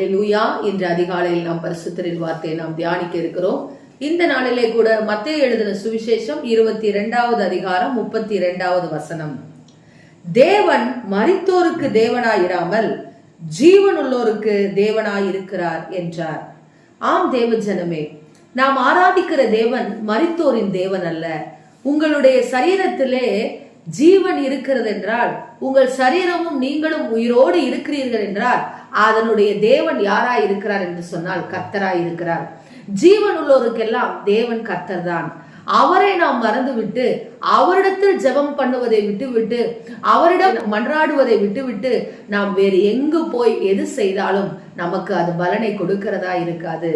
லூயா இன்று அதிகாலையில் நாம் பரிசுத்தரின் வார்த்தையை நாம் தியானிக்க இருக்கிறோம். இந்த நாளிலே கூட மத்திய எழுதின சுவிசேஷம் இருபத்தி இரண்டாவது அதிகாரம் முப்பத்தி இரண்டாவது வசனம். தேவன் மரித்தோருக்கு தேவனாயிராமல் ஜீவனுள்ளோருக்கு தேவனாயிருக்கிறார் என்றார். ஆம் தேவ ஜனமே நாம் ஆராதிக்கிற தேவன் மரித்தோரின் தேவன் அல்ல. உங்களுடைய சரீரத்திலே ஜீவன் இருக்கிறது என்றால் உங்கள் சரீரமும் நீங்களும் உயிரோடு இருக்கிறீர்கள் என்றால் அதனுடைய தேவன் யாரா இருக்கிறார் என்று சொன்னால் கத்தராய் இருக்கிறார். ஜீவன் உள்ளோருக்கெல்லாம் தேவன் கத்தர் தான் அவரை நாம் மறந்துவிட்டு அவரிடத்தில் ஜெபம் பண்ணுவதை விட்டுவிட்டு அவரிடம் மன்றாடுவதை விட்டுவிட்டு நாம் வேறு எங்கு போய் எது செய்தாலும் நமக்கு அது பலனை கொடுக்கிறதா இருக்காது.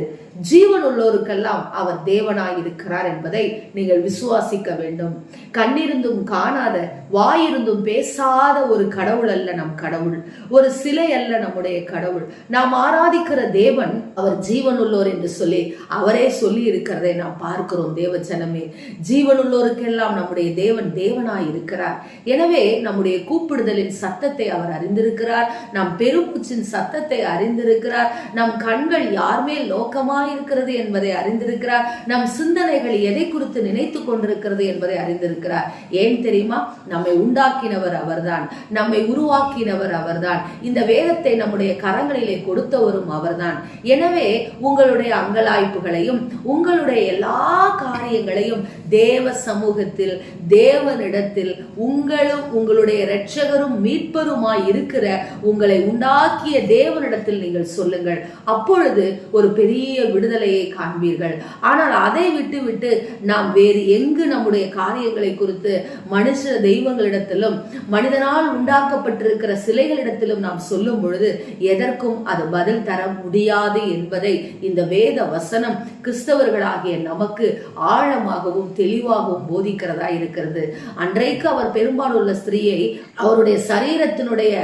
ஜீவன் உள்ளோருக்கெல்லாம் அவர் தேவனாய் இருக்கிறார் என்பதை நீங்கள் விசுவாசிக்க வேண்டும். கண்ணிருந்தும் காணாத வாயிருந்தும் பேசாத ஒரு கடவுள் அல்ல நம் கடவுள். ஒரு சிலை அல்ல நம்முடைய கடவுள். நாம் ஆராதிக்கிற தேவன் அவர் ஜீவன் உள்ளோர் என்று சொல்லி அவரே சொல்லி இருக்கிறதை நாம் பார்க்கிறோம் தேவ ஜனமே. ஜீவன் உள்ளோருக்கெல்லாம் நம்முடைய தேவன் தேவனாய் இருக்கிறார் எனவே நம்முடைய கூப்பிடுதலின் சத்தத்தை அவர் அறிந்திருக்கிறார். நம் பெருமூச்சின் சத்தத்தை அறிந்திருக்கிறார். நம் கண்கள் யார் மேல் நோக்கமாய் இருக்கிறது என்பதை அறிந்திருக்கிறார். நம் சிந்தனைகள் எதை குறித்து நினைத்து கொண்டிருக்கிறது என்பதை அறிந்திருக்கிறார். ஏன் தெரியுமா? நம்மை உண்டாக்கினவர் அவர்தான். நம்மை உருவாக்கினவர் அவர்தான். இந்த வேதத்தை நம்முடைய கரங்களிலே கொடுத்தவரும் அவர்தான். எனவே உங்களுடைய அங்கலாய்ப்புகளையும் உங்களுடைய எல்லா காரியங்களையும் தேவ சமூகத்தில் தேவனிடத்தில் உங்களும் உங்களுடைய இரட்சகரும் மீட்பருமாய் இருக்கிற உங்களை உண்டாக்கிய தேவனிடத்தில் நீங்கள் சொல்லுங்கள். அப்பொழுது ஒரு பெரிய விடுதலையை காண்பீர்கள். ஆனால் அதை விட்டு விட்டு நாம் வேறு எங்கு நம்முடைய காரியங்களை குறித்து மனுஷ தெய்வங்களிடத்திலும் மனிதனால் உண்டாக்கப்பட்டிருக்கிற சிலைகளிடத்திலும் நாம் சொல்லும் பொழுது எதற்கும் அது பதில் தர முடியாது என்பதை இந்த வேத வசனம் கிறிஸ்தவர்களாகிய நமக்கு ஆழமாக தெளிவாகவும் போதிக்கிறதா இருக்கிறது. அன்றைக்கு அவர் பெரும்பாலுள்ள ஸ்திரீயை அவருடைய சரீரத்தினுடைய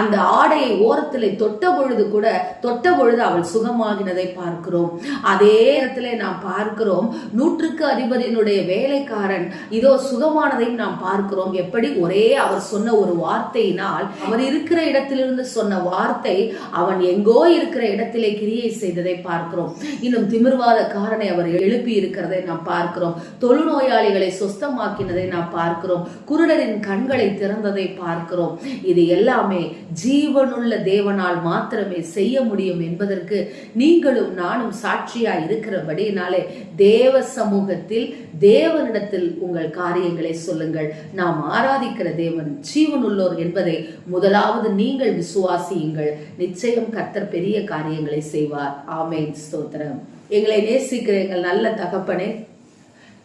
அந்த ஆடையை ஓரத்தில் தொட்ட பொழுது கூட தொட்ட பொழுது அவள் சுகமாகினதை பார்க்கிறோம். அதே இடத்துல நாம் பார்க்கிறோம் நூற்றுக்கு அதிபதியினுடைய வேலைக்காரன் இதோ சுகமானதையும் நாம் பார்க்கிறோம். எப்படி? ஒரே அவர் சொன்ன ஒரு வார்த்தையினால் அவர் இருக்கிற இடத்திலிருந்து சொன்ன வார்த்தை அவன் எங்கோ இருக்கிற இடத்திலே கிரியை செய்ததை பார்க்கிறோம். இன்னும் திமிர்வாதக்காரனை அவர் எழுப்பி இருக்கிறதை நாம் பார்க்கிறோம். தொழுநோயாளிகளை சொஸ்தமாக்கினதை நாம் பார்க்கிறோம். குருடரின் கண்களை திறந்ததை பார்க்கிறோம். இது எல்லாமே ஜீவனுள்ள தேவனால் மாத்திரமே செய்ய முடியும் என்பதற்கு நீங்களும் நானும் சாட்சியா இருக்கிறபடினாலே தேவ சமூகத்தில் தேவனிடத்தில் உங்கள் காரியங்களை சொல்லுங்கள். நாம் ஆராதிக்கிற தேவன் ஜீவனுள்ளோர் என்பதை முதலாவது நீங்கள் விசுவாசியுங்கள். நிச்சயம் கர்த்தர் பெரிய காரியங்களை செய்வார். ஆமேன். ஸ்தோத்திரம். எங்களை நேசிக்கிற எங்கள் நல்ல தகப்பனே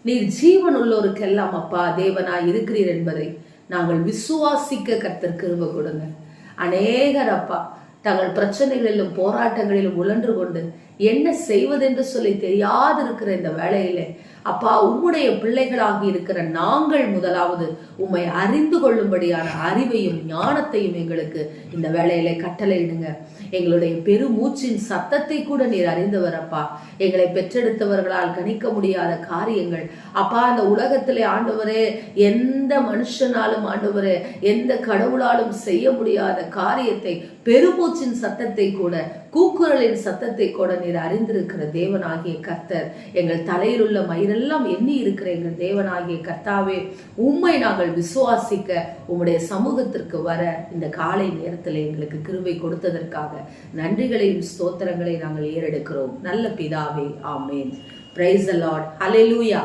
நீர் ஜீவன் உள்ளோருக்கெல்லாம் அப்பா தேவனாய் இருக்கிறீர் என்பதை நாங்கள் விசுவாசிக்க கர்த்தர் கிருப கொடுங்க. அநேகர் அப்பா தங்கள் பிரச்சனைகளிலும் போராட்டங்களிலும் உழன்று கொண்டு என்ன செய்வதென்று சொல்லி தெரியாது இருக்கிற இந்த வேலையில அப்பா உம்முடைய பிள்ளைகளாகி இருக்கிற நாங்கள் முதலாவது உம்மை அறிந்து கொள்ளும்படியான அறிவையும் ஞானத்தையும் எங்களுக்கு இந்த வேலையில கட்டளையிடுங்க. எங்களுடைய பெருமூச்சின் சத்தத்தை கூட நீர் அறிந்தவர் அப்பா. எங்களை பெற்றெடுத்தவர்களால் கணிக்க முடியாத காரியங்கள். அப்பா அந்த உலகத்திலே ஆண்டவரே எந்த மனுஷனாலும் ஆண்டவரே எந்த கடவுளாலும் செய்ய முடியாத காரியத்தை பெருமூச்சின் சத்தத்தை கூட கூக்குரலின் சத்தத்தை கூட நீர் அறிந்திருக்கிற தேவனாகிய கர்த்தர் எங்கள் தலையில் உள்ள மயிரெல்லாம் எண்ணி இருக்கிற எங்கள் தேவனாகிய கர்த்தாவே உண்மை நாங்கள் விசுவாசிக்க உம்முடைய சமூகத்திற்கு வர இந்த காலை நேரத்தில் எங்களுக்கு கிருவை கொடுத்ததற்காக நன்றிகளையும் ஸ்தோத்திரங்களை நாங்கள் ஏறெடுக்கிறோம். நல்ல பிதாவே ஆமேன். பிரைஸ் அலாட் ஹalleluya